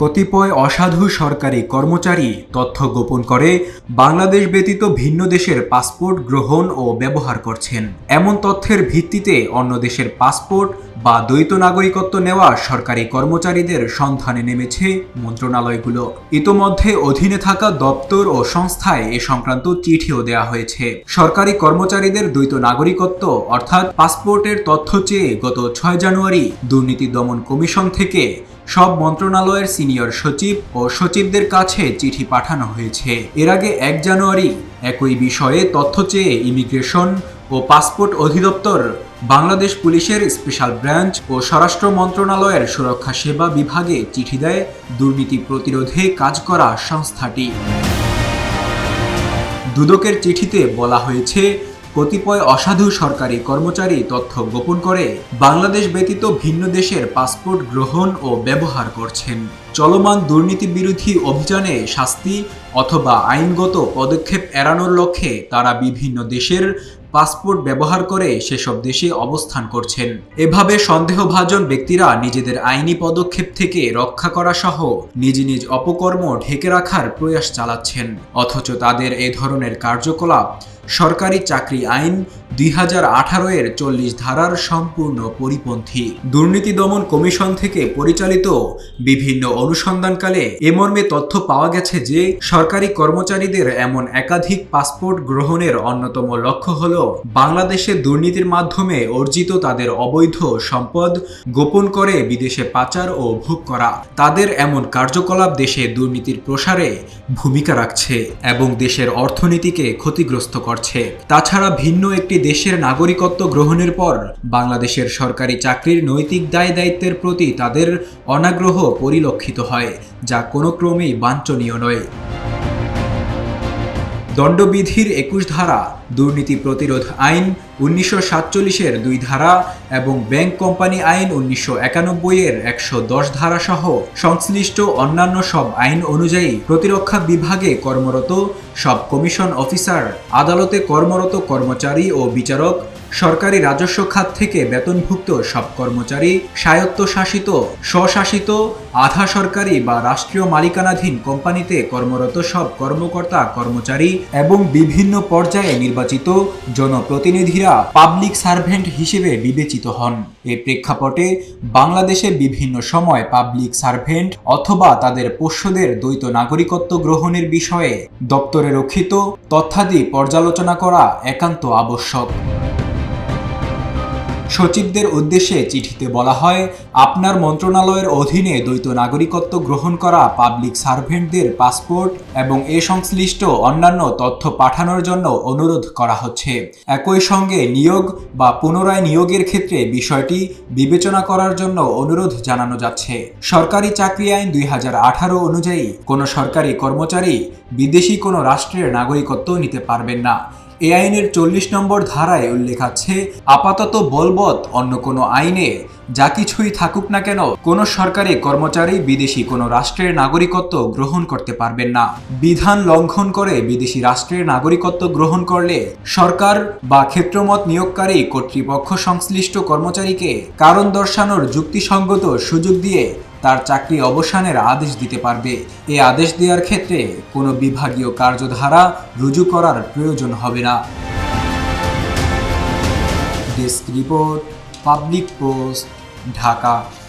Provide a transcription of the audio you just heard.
কতিপয় অসাধু সরকারি কর্মচারী তথ্য গোপন করে বাংলাদেশ ব্যতীত ভিন্ন দেশের পাসপোর্ট গ্রহণ ও ব্যবহার করছেন। এমন তথ্যের ভিত্তিতে অন্য দেশের পাসপোর্ট বা দ্বৈত নাগরিকত্ব নেওয়া সরকারি কর্মচারীদের সন্ধানে নেমেছে মন্ত্রণালয়গুলো। ইতোমধ্যে অধীনে থাকা দপ্তর ও সংস্থায় এ সংক্রান্ত চিঠিও দেওয়া হয়েছে। সরকারি কর্মচারীদের দ্বৈত নাগরিকত্ব, অর্থাৎ পাসপোর্টের তথ্য চেয়ে গত ছয় জানুয়ারি দুর্নীতি দমন কমিশন থেকে সব মন্ত্রণালয়ের সিনিয়র সচিব ও সচিবদের কাছে চিঠি পাঠানো হয়েছে। এর আগে এক জানুয়ারি একই বিষয়ে তথ্য চেয়ে ইমিগ্রেশন ও পাসপোর্ট অধিদপ্তর, বাংলাদেশ পুলিশের স্পেশাল ব্রাঞ্চ ও স্বরাষ্ট্র মন্ত্রণালয়ের সুরক্ষা সেবা বিভাগে চিঠি দেয় দুর্নীতি প্রতিরোধে কাজ করা সংস্থাটি। দুদকের চিঠিতে বলা হয়েছে কতিপয় অসাধু সরকারি কর্মচারী তথ্য গোপন করে বাংলাদেশ ব্যতীত ভিন্ন দেশের পাসপোর্ট গ্রহণ ও ব্যবহার করছেন। চলমান দুর্নীতি বিরোধী অভিযানে শাস্তি অথবা আইনগত পদক্ষেপ এড়ানোর লক্ষ্যে তারা বিভিন্ন দেশের পাসপোর্ট ব্যবহার করে সেসব দেশে অবস্থান করছেন। এভাবে সন্দেহভাজন ব্যক্তিরা নিজেদের আইনি পদক্ষেপ থেকে রক্ষা করা সহ নিজ নিজ অপকর্ম ঢেকে রাখার প্রয়াস চালাচ্ছেন। অথচ তাদের এ ধরনের কার্যকলাপ সরকারি চাকরি আইন দুই হাজার আঠারো এর চল্লিশ ধারার সম্পূর্ণ পরিপন্থী। দুর্নীতি দমন কমিশন থেকে পরিচালিত বিভিন্ন অনুসন্ধানকালে এ মর্মে তথ্য পাওয়া গেছে যে, সরকারি কর্মচারীদের এমন একাধিক পাসপোর্ট গ্রহণের অন্যতম লক্ষ্য হল বাংলাদেশে দুর্নীতির মাধ্যমে অর্জিত তাদের অবৈধ সম্পদ গোপন করে বিদেশে পাচার ও ভোগ করা। তাদের এমন কার্যকলাপ দেশে দুর্নীতির প্রসারে ভূমিকা রাখছে এবং দেশের অর্থনীতিকে ক্ষতিগ্রস্ত করছে। তাছাড়া ভিন্ন একটি দেশের নাগরিকত্ব গ্রহণের পর বাংলাদেশের সরকারি চাকরির নৈতিক দায় দায়িত্বের প্রতি তাদের অনাগ্রহ পরিলক্ষিত হয়, যা কোনো ক্রমেই বাঞ্ছনীয় নয়। দণ্ডবিধির একুশ ধারা, দুর্নীতি প্রতিরোধ আইন উনিশশো সাতচল্লিশের দুই ধারা এবং ব্যাংক কোম্পানি আইন উনিশশো একানব্বইয়ের একশো দশ ধারা সহ সংশ্লিষ্ট অন্যান্য সব আইন অনুযায়ী প্রতিরক্ষা বিভাগে কর্মরত সব কমিশন অফিসার, আদালতে কর্মরত কর্মচারী ও বিচারক সরকারি রাজস্ব খাত থেকে বেতনভুক্ত সব কর্মচারী স্বায়ত্তশাসিত, স্বশাসিত, আধা সরকারি বা রাষ্ট্রীয় মালিকানাধীন কোম্পানিতে কর্মরত সব কর্মকর্তা কর্মচারী এবং বিভিন্ন পর্যায়ে নির্বাচিত জনপ্রতিনিধিরা পাবলিক সার্ভেন্ট হিসেবে বিবেচিত হন। এ প্রেক্ষাপটে বাংলাদেশে বিভিন্ন সময় পাবলিক সার্ভেন্ট অথবা তাদের পোষ্যদের দ্বৈত নাগরিকত্ব গ্রহণের বিষয়ে দপ্তরে রক্ষিত, তথ্যাদি পর্যালোচনা করা একান্ত আবশ্যক। সচিবদের উদ্দেশ্যে চিঠিতে বলা হয়, আপনার মন্ত্রণালয়ের অধীনে দ্বৈত নাগরিকত্ব গ্রহণ করা পাবলিক সার্ভেন্টদের পাসপোর্ট এবং এ সংশ্লিষ্ট অন্যান্য তথ্য পাঠানোর জন্য অনুরোধ করা হচ্ছে। একই সঙ্গে নিয়োগ বা পুনরায় নিয়োগের ক্ষেত্রে বিষয়টি বিবেচনা করার জন্য অনুরোধ জানানো যাচ্ছে। সরকারি চাকরি আইন দুই হাজার আঠারো অনুযায়ী কোনো সরকারি কর্মচারী বিদেশি কোনো রাষ্ট্রের নাগরিকত্ব নিতে পারবেন না। এ আইনের চল্লিশ নম্বর ধারায় উল্লেখ আছে, আপাতত বলবৎ অন্য কোনো আইনে যা কিছুই থাকুক না কেন, কোনো সরকারি কর্মচারী বিদেশি কোনো রাষ্ট্রের নাগরিকত্ব গ্রহণ করতে পারবেন না। বিধান লঙ্ঘন করে বিদেশি রাষ্ট্রের নাগরিকত্ব গ্রহণ করলে সরকার বা ক্ষেত্রমত নিয়োগকারী কর্তৃপক্ষ সংশ্লিষ্ট কর্মচারীকে কারণ দর্শানোর যুক্তিসঙ্গত সুযোগ দিয়ে তার চাকরি অবসানের আদেশ দিতে পারবে। এ আদেশ দেওয়ার ক্ষেত্রে কোনো বিভাগীয় কার্যধারা রুজু করার প্রয়োজন হবে না। Desk report, public post, Dhaka.